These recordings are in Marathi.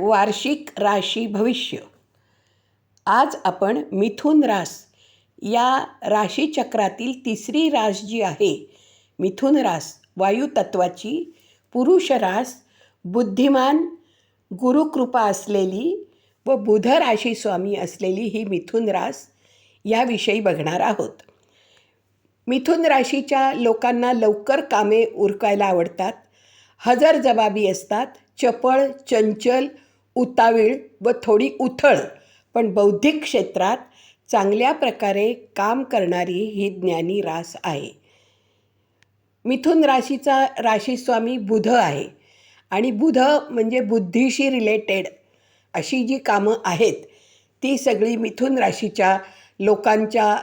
वार्षिक राशी भविष्य. आज आपण मिथुन रास या राशीचक्रातील तिसरी रास जी आहे मिथुन रास वायुतत्वाची पुरुष रास बुद्धिमान गुरुकृपा असलेली व बुध राशी स्वामी असलेली ही मिथुन रास याविषयी बघणार आहोत. मिथुन राशीच्या लोकांना लवकर कामे उरकायला आवडतात हजर जबाबी असतात चपळ चंचल उतावीळ व थोडी उथळ पण बौद्धिक क्षेत्रात चांगल्या प्रकारे काम करणारी ही ज्ञानी रास आहे. मिथुन राशीचा राशीस्वामी बुध आहे आणि बुध म्हणजे बुद्धीशी रिलेटेड अशी जी कामं आहेत ती सगळी मिथुन राशीच्या लोकांच्या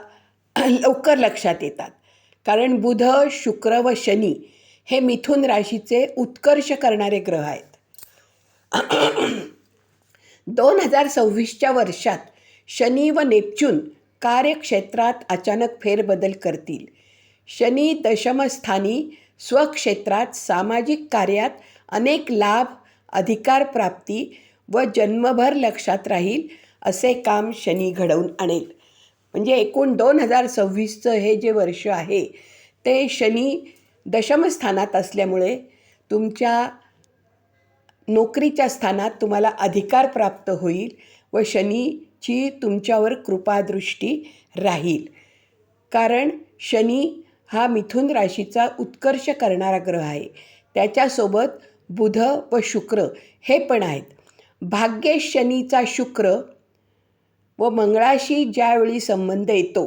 लवकर लक्षात येतात. कारण बुध शुक्र व शनी हे मिथुन राशीचे उत्कर्ष करणारे ग्रह आहेत. दोन हजार सव्वीसच्या वर्षात शनी व नेपच्यून कार्यक्षेत्रात अचानक फेरबदल करतील. शनी दशमस्थानी स्वक्षेत्रात सामाजिक कार्यात अनेक लाभ अधिकार प्राप्ती व जन्मभर लक्षात राहील असे काम शनी घडवून आणेल. म्हणजे एकूण दोन हजार सव्वीसचं हे जे वर्ष आहे ते शनी दशमस्थानात असल्यामुळे तुमच्या नोकरीच्या स्थानात तुम्हाला अधिकार प्राप्त होईल व शनीची तुमच्यावर कृपादृष्टी राहील. कारण शनी हा मिथुन राशीचा उत्कर्ष करणारा ग्रह आहे. त्याच्यासोबत बुध व शुक्र हे पण आहेत. भाग्य शनीचा शुक्र व मंगळाशी ज्यावेळी संबंध येतो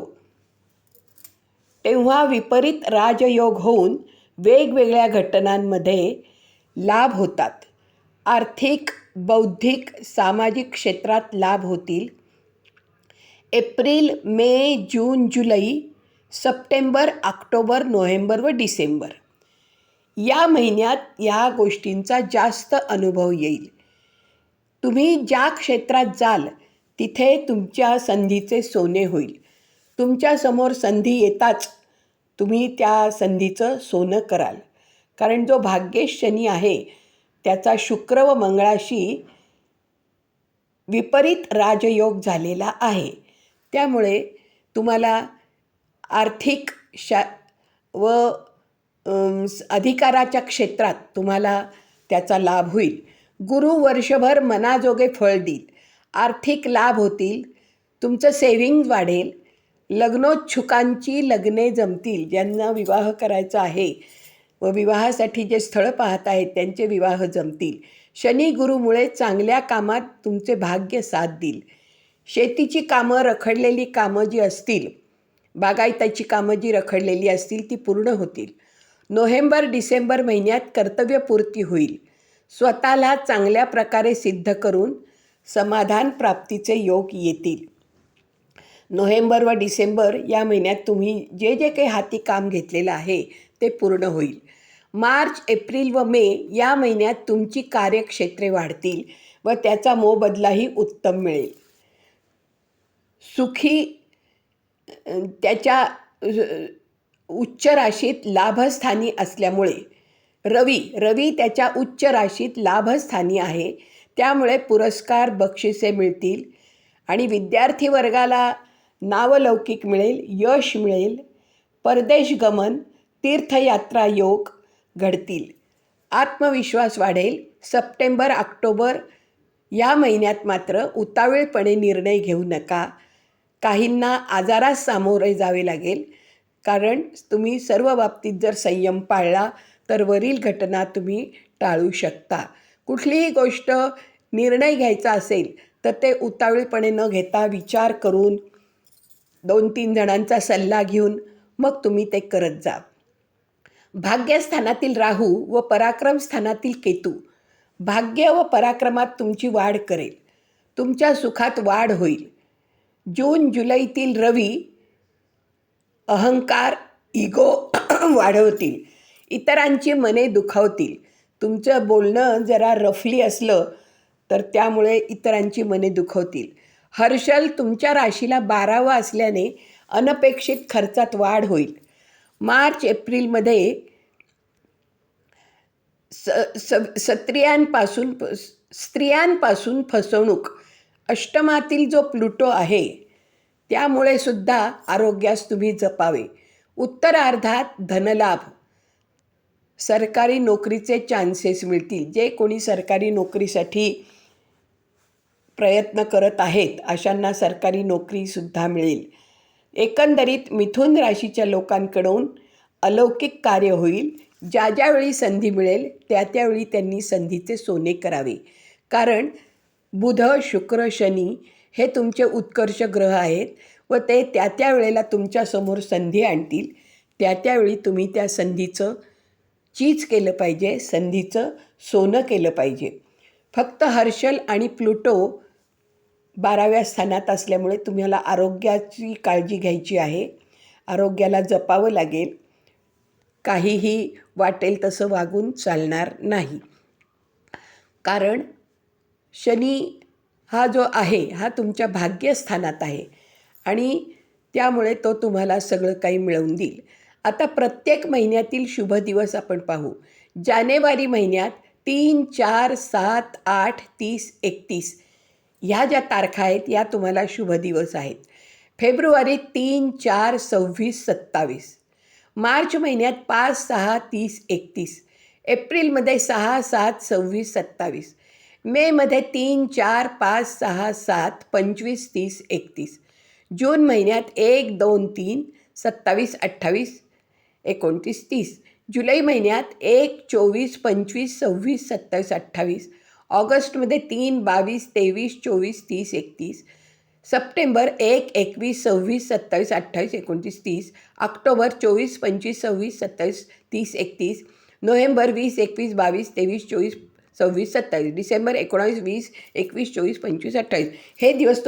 तेव्हा विपरीत राजयोग होऊन वेगवेगळ्या घटनांमध्ये लाभ होतात. आर्थिक बौद्धिक सामाजिक क्षेत्रात लाभ होतील. एप्रिल मे जून जुलै सप्टेंबर ऑक्टोबर नोव्हेंबर व डिसेंबर. या महिन्यात या गोष्टींचा जास्त अनुभव येईल. तुम्ही ज्या क्षेत्रात जाल तिथे तुमच्या संधीचे सोने होईल. तुमच्यासमोर संधी येताच तुम्ही त्या संधीचं सोनं कराल. कारण जो भाग्येश शनी आहे त्याचा शुक्र व मंगळाशी विपरीत राजयोग झालेला आहे. त्यामुळे तुम्हाला आर्थिक शा व अधिकाराच्या क्षेत्रात तुम्हाला त्याचा लाभ होईल. गुरु वर्षभर मनाजोगे फळ देईल. आर्थिक लाभ होतील. तुमचं सेव्हिंग वाढेल. लग्नोच्छुकांची लग्ने जमतील. ज्यांना विवाह करायचा आहे. व विवाहासाठी जे स्थळं पाहत आहेत त्यांचे विवाह जमतील. शनी गुरुमुळे चांगल्या कामात तुमचे भाग्य साथ देईल. शेतीची कामं रखडलेली कामं जी असतील बागायताची कामं जी रखडलेली असतील ती पूर्ण होतील. नोव्हेंबर डिसेंबर महिन्यात कर्तव्यपूर्ती होईल. स्वतःला चांगल्या प्रकारे सिद्ध करून समाधान प्राप्तीचे योग येतील. नोव्हेंबर व डिसेंबर या महिन्यात तुम्ही जे जे काही हाती काम घेतलेलं आहे ते पूर्ण होईल. मार्च एप्रिल व मे या महिन्यात तुमची कार्यक्षेत्रे वाढतील व त्याचा मोबदलाही उत्तम मिळेल. सुखी त्याच्या उच्च राशीत लाभस्थानी असल्यामुळे रवी रवी त्याच्या उच्च राशीत लाभस्थानी आहे. त्यामुळे पुरस्कार बक्षिसे मिळतील आणि विद्यार्थी वर्गाला नावलौकिक मिळेल यश मिळेल. परदेश गमन तीर्थयात्रा योग घडतील. आत्मविश्वास वाढेल. सप्टेंबर ऑक्टोबर या महिन्यात मात्र उतावीळपणे निर्णय घेऊ नका. काहींना आजारास सामोरे जावे लागेल. कारण तुम्ही सर्व बाबतीत जर संयम पाळला तर वरील घटना तुम्ही टाळू शकता. कुठलीही गोष्ट निर्णय घ्यायचा असेल तर ते उतावीळपणे न घेता विचार करून दोन तीन जणांचा सल्ला घेऊन मग तुम्ही ते करत जा. भाग्यस्थानातील राहू व पराक्रम स्थानातील केतू. भाग्य व पराक्रमात तुमची वाढ करेल. तुमच्या सुखात वाढ होईल. जून जुलैतील रवी अहंकार इगो वाढवतील. इतरांची मने दुखावतील. तुमचं बोलणं जरा रफली असलं तर त्यामुळे इतरांची मने दुखवतील. हर्षल तुमच्या राशीला बारावा असल्याने अनपेक्षित खर्चात वाढ होईल. मार्च एप्रिलमध्ये स स सत्रियांपासून स्त्रियांपासून फसवणूक अष्टमातील जो प्लुटो आहे त्यामुळे सुद्धा आरोग्यास तुम्ही जपावे. उत्तरार्धात धनलाभ. सरकारी नोकरीचे चान्सेस मिळतील. जे कोणी सरकारी नोकरीसाठी प्रयत्न करत आहेत अशांना सरकारी नोकरीसुद्धा मिळेल. एकंदरीत मिथुन राशीच्या लोकांकडून अलौकिक कार्य होईल. ज्या ज्यावेळी संधी मिळेल त्या त्यावेळी त्यांनी संधीचे सोने करावे. कारण बुध शुक्र शनी हे तुमचे उत्कर्ष ग्रह आहेत व ते त्या त्या वेळेला तुमच्यासमोर संधी आणतील. त्या त्यावेळी तुम्ही त्या संधीचं चीज केलं पाहिजे संधीचं सोनं केलं पाहिजे. फक्त हर्षल आणि प्लुटो बाराव्या स्थानात असल्यामुळे तुम्हाला आरोग्याची काळजी घ्यायची आहे. आरोग्याला जपावं लागेल. काहीही वाटेल तसं वागून चालणार नाही. कारण शनी हा जो आहे हा तुमच्या भाग्यस्थानात आहे आणि त्यामुळे तो तुम्हाला सगळं काही मिळवून देईल. आता प्रत्येक महिन्यातील शुभ दिवस आपण पाहू. जानेवारी महिन्यात तीन चार सात आठ तीस एकतीस ह्या ज्या तारखा आहेत या तुम्हाला शुभ दिवस आहेत. फेब्रुवारी तीन चार सव्वीस सत्तावीस. मार्च महिन्यात पाच सहा तीस एकतीस. एप्रिलमध्ये सहा सात सव्वीस सत्तावीस. मेमध्ये तीन चार पाच सहा सात पंचवीस तीस एकतीस. जून महिन्यात एक दोन तीन सत्तावीस अठ्ठावीस एकोणतीस तीस. जुलै महिन्यात एक चोवीस पंचवीस सव्वीस सत्तावीस अठ्ठावीस. ऑगस्टमध्ये तीन बावीस तेवीस चोवीस तीस एकतीस. सप्टेंबर एक एकवीस सव्वीस सत्तावीस अठ्ठावीस एकोणतीस तीस. ऑक्टोबर चोवीस पंचवीस सव्वीस सत्तावीस तीस एकतीस. नोव्हेंबर वीस एकवीस बावीस तेवीस चोवीस सव्वीस सत्तावीस. डिसेंबर एकोणावीस वीस एकवीस चोवीस पंचवीस अठ्ठावीस. हे दिवस